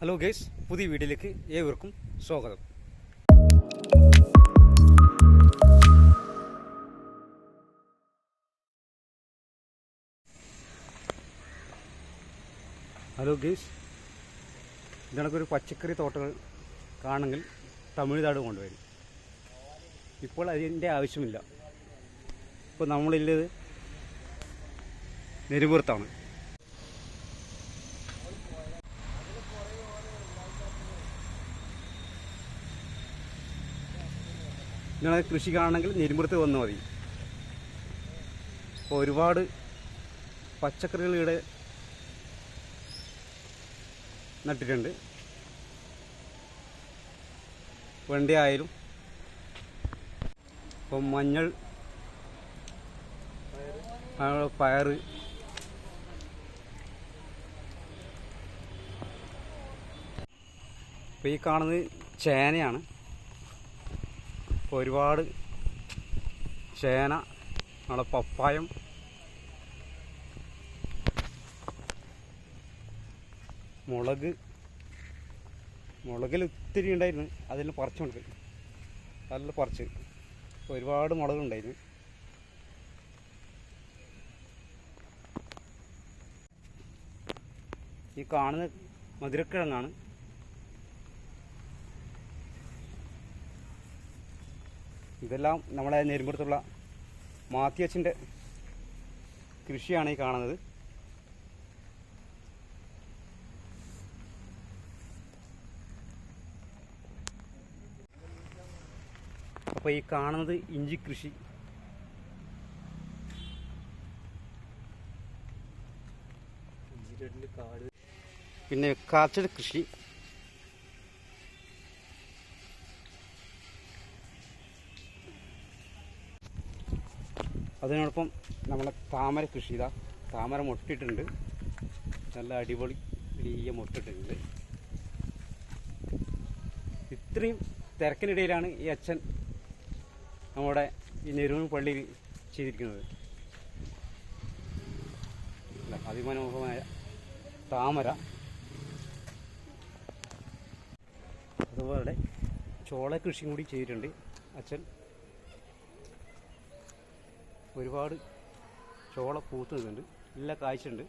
Hello guys പുതിയ വീഡിയോയിലേക്ക് ഏവർക്കും സ്വാഗതം. ഹലോ ഗൈസ് ഇതണക്കൊരു പച്ചക്കറി തോട്ടങ്ങൾ കാണണമെങ്കിൽ തമിഴ്നാട് കൊണ്ടുവരും. ഇപ്പോൾ അതിന്റെ ആവശ്യമില്ല. ഇപ്പോൾ നമ്മളുള്ളത് നെരുപുറത്താണ് നിങ്ങൾ കൃഷി കാണണമെങ്കിൽ നെരുമ്പുറത്ത് വന്നാൽ മതി. അപ്പോൾ ഒരുപാട് പച്ചക്കറികൾ ഇവിടെ നട്ടിട്ടുണ്ട് വെണ്ടയായാലും ഇപ്പം മഞ്ഞൾ പയറ് ഇപ്പോൾ ഈ കാണുന്നത് ചേനയാണ്. ഒരുപാട് ചേന നമ്മുടെ പപ്പായം. മുളക്. മുളകിൽ ഒത്തിരി ഉണ്ടായിരുന്നു. അതിൽ പറിച്ചുകൊണ്ട് നല്ല പറിച്ച്. ഒരുപാട് മുളകുണ്ടായിരുന്നു ഈ കാണുന്ന മധുരക്കിഴങ്ങാണ് ഇതെല്ലാം നമ്മളെ നെരുമ്പുറത്തുള്ള മാത്തിയച്ചിന്റെ കൃഷിയാണ് ഈ കാണുന്നത്. അപ്പോൾ ഈ കാണുന്നത് ഇഞ്ചി കൃഷി. പിന്നെ കാച്ചട് കൃഷി. അതിനോടൊപ്പം നമ്മളെ താമര കൃഷി ഇതാ. താമര മൊട്ടിട്ടുണ്ട്. നല്ല അടിപൊളി വലിയ മൊട്ടിട്ടുണ്ട്. ഇത്രയും തിരക്കിനിടയിലാണ് ഈ അച്ഛൻ നമ്മുടെ ഈ നെരുവൻ പള്ളിയിൽ ചെയ്തിരിക്കുന്നത്. അല്ല, അതിമനോഹരമായ താമര. അതുപോലെ ചോള കൃഷിയും കൂടി ചെയ്തിട്ടുണ്ട് അച്ഛൻ. ഒരുപാട് ചോള പൂത്ത് നിൽക്കുന്നുണ്ട്. നല്ല കാഴ്ചയുണ്ട്.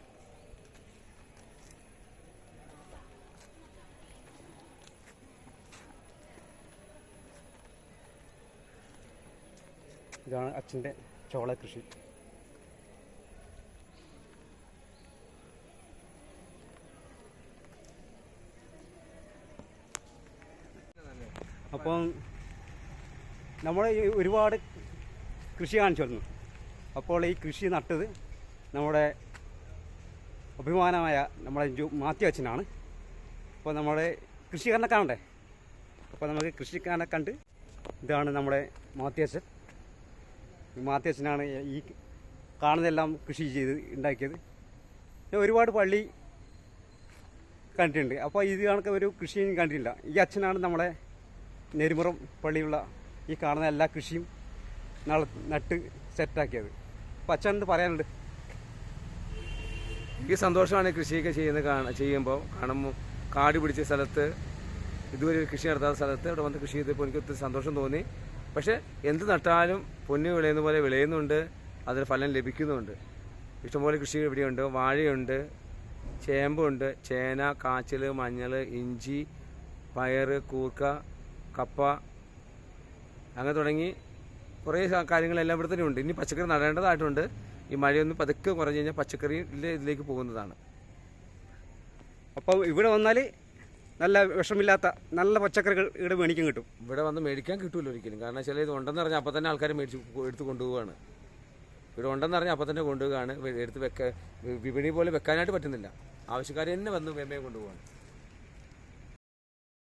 ഇതാണ് അച്ഛന്റെ ചോള കൃഷി. അപ്പം നമ്മൾ ഒരുപാട് കൃഷി കാണിച്ചു അപ്പോൾ ഈ കൃഷി നട്ടത് നമ്മുടെ അഭിമാനമായ നമ്മുടെ മാത്യു അച്ഛനാണ്. അപ്പോൾ നമ്മുടെ കൃഷിക്കാരനെ കാണണ്ടേ? അപ്പോൾ നമുക്ക് കൃഷിക്കാരനെ കണ്ട് ഇതാണ് നമ്മുടെ മാത്യു അച്ഛൻ. ഈ കാണുന്നതെല്ലാം കൃഷി ചെയ്ത് ഉണ്ടാക്കിയത്. ഒരുപാട് പള്ളി കണ്ടിട്ടുണ്ട്. അപ്പോൾ ഇത് കണക്ക് ഒരു കൃഷിയും കണ്ടിട്ടില്ല. ഈ അച്ഛനാണ് നമ്മളെ നെരുമുറം പള്ളിയുള്ള ഈ കാണുന്ന എല്ലാ കൃഷിയും നട നട്ട് സെറ്റാക്കിയത് അച്ഛൻ പറയാനുണ്ട്. ഈ സന്തോഷമാണ് കൃഷിയൊക്കെ ചെയ്യുന്ന ചെയ്യുമ്പോൾ കാണുമ്പോൾ കാട് പിടിച്ച സ്ഥലത്ത് ഇതുവരെ കൃഷി നടത്താത്ത സ്ഥലത്ത് ഇവിടെ വന്ന് കൃഷി ചെയ്തപ്പോൾ എനിക്ക് ഒത്തിരി സന്തോഷം തോന്നി. പക്ഷേ എന്ത് നട്ടാലും പൊന്നു വിളയുന്ന പോലെ വിളയുന്നുണ്ട് അതിന് ഫലം ലഭിക്കുന്നുമുണ്ട് ഇഷ്ടംപോലെ കൃഷി ഇവിടെയുണ്ട്. വാഴയുണ്ട് ചേമ്പുണ്ട് ചേന കാച്ചിൽ മഞ്ഞൾ ഇഞ്ചി പയർ കൂർക്ക കപ്പ അങ്ങനെ തുടങ്ങി കുറേ കാര്യങ്ങളെല്ലാം ഇവിടെ തന്നെ ഉണ്ട്. ഇനി പച്ചക്കറി നടേണ്ടതായിട്ടുണ്ട്. ഈ മഴയൊന്നും പതുക്കെ കുറഞ്ഞു കഴിഞ്ഞാൽ പച്ചക്കറി ഇതിലേക്ക് പോകുന്നതാണ്. അപ്പോൾ ഇവിടെ വന്നാൽ നല്ല വിഷമില്ലാത്ത നല്ല പച്ചക്കറികൾ ഇവിടെ മേടിക്കാൻ കിട്ടും. ഇവിടെ വന്ന് മേടിക്കാൻ കിട്ടൂല ഒരിക്കലും. കാരണം ചില ഇത് ഉണ്ടെന്ന് പറഞ്ഞാൽ അപ്പം തന്നെ ആൾക്കാർ മേടിച്ച് എടുത്ത് കൊണ്ടുപോവുകയാണ് ഇവിടെ ഉണ്ടെന്ന് പറഞ്ഞാൽ അപ്പം തന്നെ കൊണ്ടുപോവുകയാണ് എടുത്ത് വെക്കാൻ വിപണി പോലെ വെക്കാനായിട്ട് പറ്റുന്നില്ല. ആവശ്യക്കാർ തന്നെ വന്ന് വേമയെ കൊണ്ടുപോവാണ്.